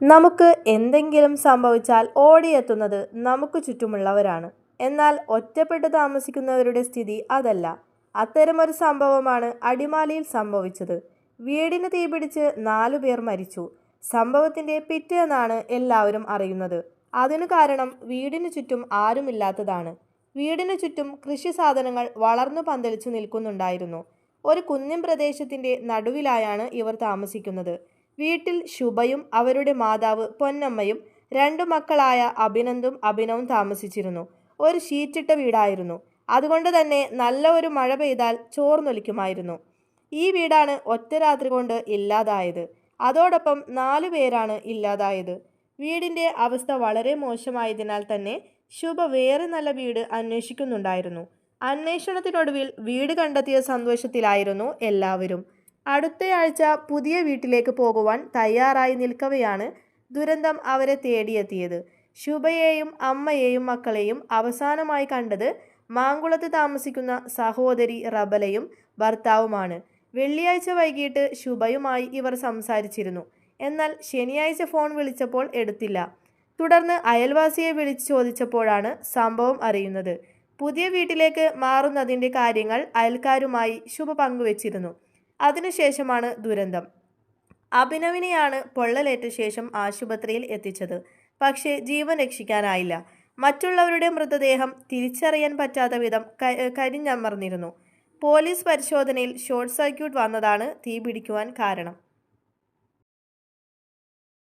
നമുക്ക് എന്തെങ്കിലും സംഭവിച്ചാൽ ഓടിയെത്തുന്നത് നമുക്ക് ചുറ്റുമുള്ളവരാണ്. എന്നാൽ ഒറ്റപ്പെട്ട് താമസിക്കുന്നവരുടെ സ്ഥിതി അതല്ല. അത്തരമൊരു സംഭവമാണ് അടിമാലിയിൽ സംഭവിച്ചത്. വീടിന് തീപിടിച്ച് നാലു പേർ മരിച്ചു. സംഭവത്തിന്റെ പിറ്റേന്നാണ് എല്ലാവരും അറിയുന്നത്. അതിനു കാരണം വീടിനു ചുറ്റും ആരുമില്ലാത്തതാണ്. വീടിനു ചുറ്റും കൃഷി സാധനങ്ങൾ വളർന്നു പന്തലിച്ചു നിൽക്കുന്നുണ്ടായിരുന്നു. ഒരു കുന്നിൻ പ്രദേശത്തിന്റെ നടുവിലായാണ് ഇവർ താമസിക്കുന്നത്. വീട്ടിൽ ശുഭയും അവരുടെ മാതാവ് പൊന്നമ്മയും രണ്ടു മക്കളായ അഭിനന്ദും അഭിനവും താമസിച്ചിരുന്നു. ഒരു ഷീറ്റിട്ട വീടായിരുന്നു. അതുകൊണ്ട് തന്നെ നല്ല ഒരു മഴ പെയ്താൽ ചോർന്നൊലിക്കുമായിരുന്നു. ഈ വീടാണ് ഒറ്റ രാത്രി കൊണ്ട് ഇല്ലാതായത്. അതോടൊപ്പം നാലു പേരാണ് ഇല്ലാതായത്. വീടിന്റെ അവസ്ഥ വളരെ മോശമായതിനാൽ തന്നെ ശുഭ വേറെ നല്ല വീട് അന്വേഷിക്കുന്നുണ്ടായിരുന്നു. അന്വേഷണത്തിനൊടുവിൽ വീട് കണ്ടെത്തിയ സന്തോഷത്തിലായിരുന്നു എല്ലാവരും. അടുത്തയാഴ്ച പുതിയ വീട്ടിലേക്ക് പോകുവാൻ തയ്യാറായി നിൽക്കവെയാണ് ദുരന്തം അവരെ തേടിയെത്തിയത്. ശുഭയെയും അമ്മയെയും മക്കളെയും അവസാനമായി കണ്ടത് മാങ്കുളത്ത് താമസിക്കുന്ന സഹോദരി റബലയും ഭർത്താവുമാണ്. വെള്ളിയാഴ്ച വൈകിട്ട് ശുഭയുമായി ഇവർ സംസാരിച്ചിരുന്നു. എന്നാൽ ശനിയാഴ്ച ഫോൺ വിളിച്ചപ്പോൾ എടുത്തില്ല. തുടർന്ന് അയൽവാസിയെ വിളിച്ചു ചോദിച്ചപ്പോഴാണ് സംഭവം അറിയുന്നത്. പുതിയ വീട്ടിലേക്ക് മാറുന്നതിന്റെ കാര്യങ്ങൾ അയൽക്കാരുമായി ശുഭ പങ്കുവച്ചിരുന്നു. അതിനുശേഷമാണ് ദുരന്തം. അഭിനവിനെയാണ് പൊള്ളലേറ്റ ശേഷം ആശുപത്രിയിൽ എത്തിച്ചത്. പക്ഷേ ജീവൻ രക്ഷിക്കാനായില്ല. മറ്റുള്ളവരുടെ മൃതദേഹം തിരിച്ചറിയാൻ പറ്റാത്ത വിധം കരിഞ്ഞമർന്നിരുന്നു. പോലീസ് പരിശോധനയിൽ ഷോർട്ട് സർക്യൂട്ട് വന്നതാണ് തീപിടിക്കുവാൻ കാരണം.